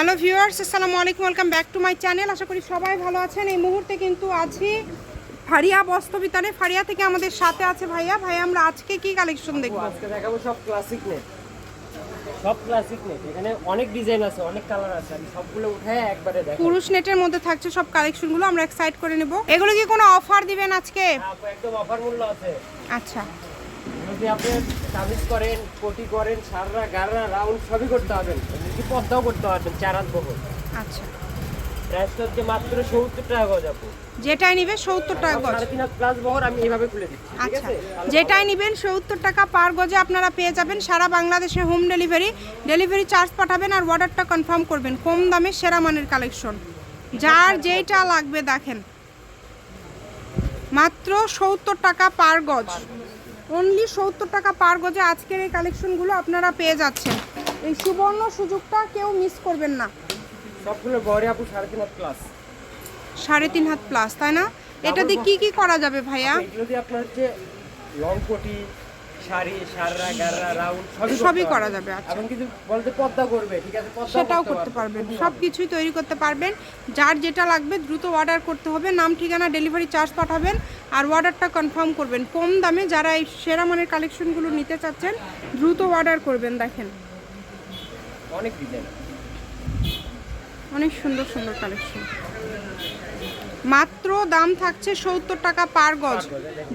Hello viewers আসসালামু আলাইকুম welcome back to my channel. আশা করি সবাই ভালো আছেন। এই মুহূর্তে কিন্তু আছি ফারিয়া বস্ত্র বিতানে ফারিয়া থেকে আমাদের সাথে আছে ভাইয়া। ভাইয়া আমরা আজকে কি কালেকশন দেখব আজকে দেখাবো সব ক্লাসিক নেট সব ক্লাসিক নেট এখানে অনেক ডিজাইন আছে অনেক কালার আছে। আমি সবগুলো উঠায় একবারে দেখাবো। পুরুষ নেটের মধ্যে থাকছে সব কালেকশনগুলো আমরা এক্সাইট করে নেব। এগুলো কি কোনো অফার দিবেন আজকে? আপু একদম অফার মূল্য আছে। আচ্ছা। যদি আপনি কামিজ করেন কোটি করেন সাররা গাররা রাউন্ড সবই করতে পারবেন। এমনকি পদ্মাও করতে পারবেন চার হাত বহর আচ্ছা। প্রাইসটা হচ্ছে মাত্র সত্তর টাকা গজ আপু। যেটাই নিবে সত্তর টাকা গজ। সাড়ে তিন প্লাস বহর আমি এইভাবে খুলে দিচ্ছি আচ্ছা। যেটাই নেবেন সত্তর টাকা পার গজে আপনারা পেয়ে যাবেন সারা বাংলাদেশে হোম ডেলিভারি ডেলিভারি চার্জ পাঠাবেন আর অর্ডারটা কনফার্ম করবেন। কম দামে সেরা মানের কালেকশন যার যেইটা লাগবে দেখেন। মাত্র সত্তর টাকা পার গজ। অনলি সত্তর টাকা পার গজে আজকের এই কালেকশনগুলো আপনারা পেয়ে যাচ্ছেন। এই সুবর্ণ সুযোগটা কেউ মিস করবেন না। সবগুলো গড়ে আপু সাড়ে তিন হাত প্লাস সাড়ে তিন হাত প্লাস তাই না? এটা দিয়ে কি কি করা যাবে ভাইয়া? যদি দিয়ে আপনার যে লং কোটি শাড়ি সাররা গাররা রাউন্ড সবই করা যাবে আচ্ছা। এবং কিছু বলতে পদ্মা করবে ঠিক আছে? পদ্মা সেটাও করতে পারবেন সব কিছুই তৈরি করতে পারবেন। যার যেটা লাগবে দ্রুত অর্ডার করতে হবে নাম ঠিকানা ডেলিভারি চার্জ পাঠাবেন আর অর্ডারটা কনফার্ম করবেন। কম দামে যারা এই সেরা মানের কালেকশনগুলো নিতে চাচ্ছেন দ্রুত অর্ডার করবেন দেখেন। অনেক ডিজাইন অনেক সুন্দর সুন্দর কালেকশন মাত্র দাম থাকছে সত্তর টাকা পার গজ।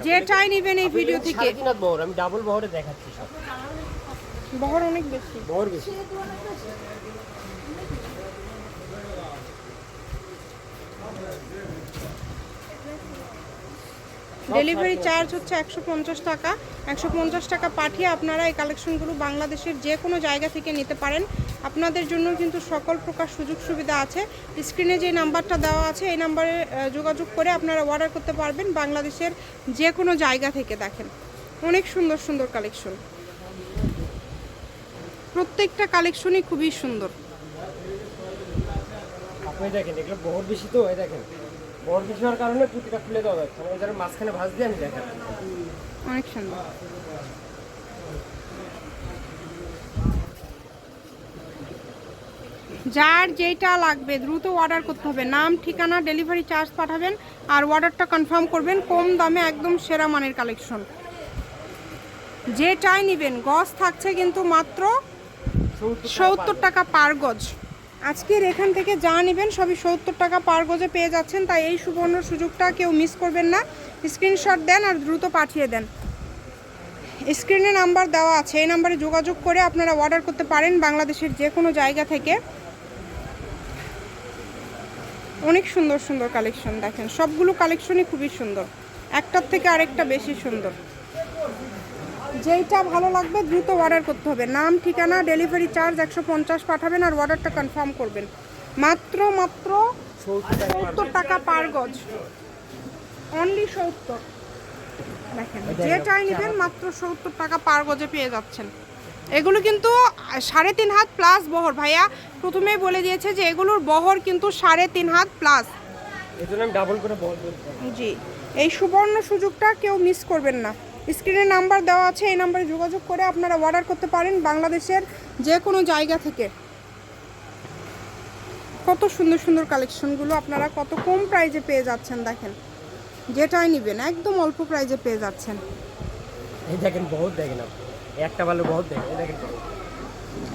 যেটাই নেবেন এই ভিডিও থেকে। আমি ডাবল বহরে দেখাচ্ছি সব। বহর অনেক বেশি। বহর বেশি। ডেলিভারি চার্জ হচ্ছে একশো পঞ্চাশ টাকা। একশো পঞ্চাশ টাকা পাঠিয়ে আপনারা এই কালেকশনগুলো বাংলাদেশের যে কোনো জায়গা থেকে নিতে পারেন। আপনাদের জন্য কিন্তু সকল প্রকার সুযোগ সুবিধা আছে। স্ক্রিনে যে নাম্বারটা দেওয়া আছে এই নাম্বারে যোগাযোগ করে আপনারা অর্ডার করতে পারবেন বাংলাদেশের যে কোনো জায়গা থেকে দেখেন। অনেক সুন্দর সুন্দর কালেকশন প্রত্যেকটা কালেকশনই খুবই সুন্দর। আপনি দেখেন এগুলো বহর বেশি তো এই দেখেন। বহর বেশি হওয়ার কারণে পুঁতিটা খুলে দেওয়া যাচ্ছে না ওই জন্য মাঝখানে ভাঁজ দিয়ে আমি দেখাচ্ছি। অনেক সুন্দর। যার যেটা লাগবে দ্রুত অর্ডার করতে হবে। নাম, ঠিকানা ডেলিভারি চার্জ পাঠাবেন আর অর্ডারটা কনফার্ম করবেন কম দামে একদম সেরা মানের কালেকশন যেটাই নেবেন, গজ থাকছে কিন্তু মাত্র সত্তর টাকা পার গজ। আজকের এখান থেকে যা নেবেন সবই সত্তর টাকা পার গজে পেয়ে যাচ্ছেন, তাই এই সুবর্ণ সুযোগটা কেউ মিস করবেন না। স্ক্রিনশট দেন আর দ্রুত পাঠিয়ে দেন। স্ক্রিনে নাম্বার দেওয়া আছে, এই নাম্বারে যোগাযোগ করে আপনারা অর্ডার করতে পারেন বাংলাদেশের যে কোনো জায়গা থেকে। অনেক সুন্দর সুন্দর কালেকশন দেখেন। সবগুলো কালেকশনই খুবই সুন্দর। একটার থেকে আরেকটা বেশি সুন্দর। যেইটা ভালো লাগবে দ্রুত অর্ডার করতে হবে। নাম ঠিকানা ডেলিভারি চার্জ একশো পঞ্চাশ পাঠাবেন আর অর্ডারটা কনফার্ম করবেন। মাত্র মাত্র সত্তর টাকা পার গজ। অনলি সত্তর। দেখেন যেটাই নেবেন মাত্র সত্তর টাকা পার গজে পেয়ে যাচ্ছেন। এগুলো কিন্তু সাড়ে তিন হাত প্লাস বহর। ভাইয়া প্রথমেই বলে দিয়েছে যে এগুলোর বহর কিন্তু সাড়ে তিন হাত প্লাস জি। এই সুবর্ণ সুযোগটা কেউ মিস করবেন না। স্ক্রিনে নাম্বার দেওয়া আছে এই নাম্বারে যোগাযোগ করে আপনারা অর্ডার করতে পারেন বাংলাদেশের যে কোনো জায়গা থেকে। কত সুন্দর সুন্দর কালেকশনগুলো আপনারা কত কম প্রাইজে পেয়ে যাচ্ছেন দেখেন। যেটাই নেবেন একদম অল্প প্রাইজে পেয়ে যাচ্ছেন। এই দেখেন বহর দেখেন আপনি। একটা ভালো বহর দেখেন এই দেখেন।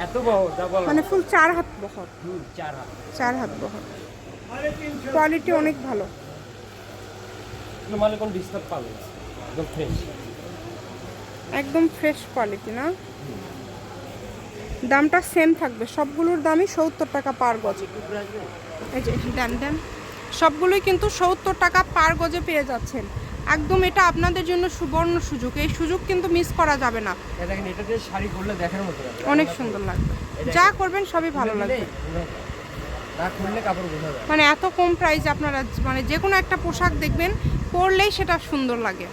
এত বহর যা বল। মানে ফুল চার হাত বহর হুম চার হাত। চার হাত বহর কোয়ালিটি অনেক ভালো। মালে কোনো ডিস্টার্ব পাবে? একদম ফ্রেশ একদম ফ্রেশ কোয়ালিটি না? দামটা সেম থাকবে। সবগুলোর দামই সত্তর টাকা পার গজ। এই যে দেন দেন সবগুলোই কিন্তু সত্তর টাকা পার গজে পেয়ে যাচ্ছেন। একদম এটা আপনাদের জন্য সুবর্ণ সুযোগ। এই সুযোগ কিন্তু মিস করা যাবে না। এই দেখেন এটা শাড়ি করলে দেখার মতো অনেক সুন্দর লাগবে। যা করবেন সবই ভালো লাগবে। মানে এত কম প্রাইস আপনারা মানে যে কোনো একটা পোশাক দেখবেন পরলেই সেটা সুন্দর লাগে।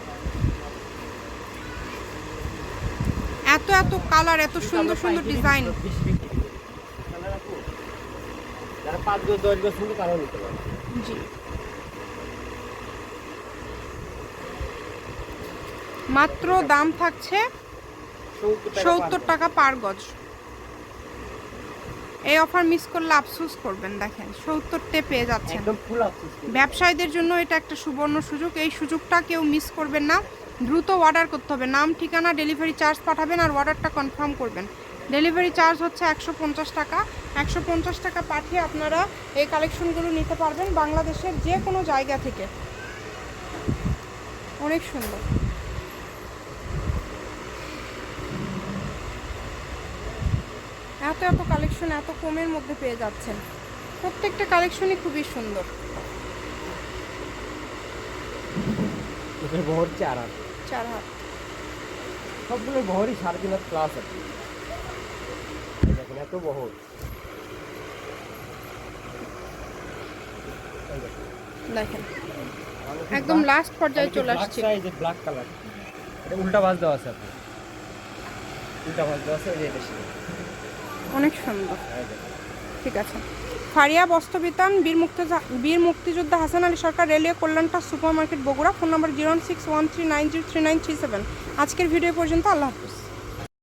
এত এত কালার এত সুন্দর সুন্দর ডিজাইন বেশি বিক্রি করি। তাহলে রাখো। যারা পাঁচ গজ দশ গজ শুনবে তারাও নিতে পারে জি মাত্র দাম থাকছে সত্তর টাকা পার গজ। এই অফার মিস করলে আফসোস করবেন দেখেন সত্তরটে পেয়ে যাচ্ছেন। ব্যবসায়ীদের জন্য এটা একটা সুবর্ণ সুযোগ এই সুযোগটা কেউ মিস করবেন না। দ্রুত অর্ডার করতে হবে নাম ঠিকানা ডেলিভারি চার্জ পাঠাবেন আর অর্ডারটা কনফার্ম করবেন। ডেলিভারি চার্জ হচ্ছে একশো পঞ্চাশ টাকা। একশো পঞ্চাশ টাকা পাঠিয়ে আপনারা এই কালেকশনগুলো নিতে পারবেন বাংলাদেশের যে কোনো জায়গা থেকে। অনেক সুন্দর। এত এত কালেকশন এত কমের মধ্যে পেয়ে যাচ্ছেন। প্রত্যেকটা কালেকশনই খুবই সুন্দর। এটার চার হাত। চার হাত। সবগুলো বহরই সাড়ে তিন হাত প্লাস আছে। এই এত বহর। এই দেখেন। একদম লাস্ট পর্যায়ে চলে আসছে। ব্ল্যাক কালার এটা উল্টা ভাঁজ দেওয়া আছে আপনি উল্টা ভাঁজ দেওয়া আছে এই যে এটা। অনেক সুন্দর। ঠিক আছে। ফারিয়া বস্ত্রবিতান, বীর মুক্তি বীর মুক্তিযোদ্ধা Hasan Ali Sarkar, railway কল্যাণটা super market Bogura, phone number zero six one three nine zero three nine three seven. আজকের ভিডিও পর্যন্ত আল্লাহ হাফিজ।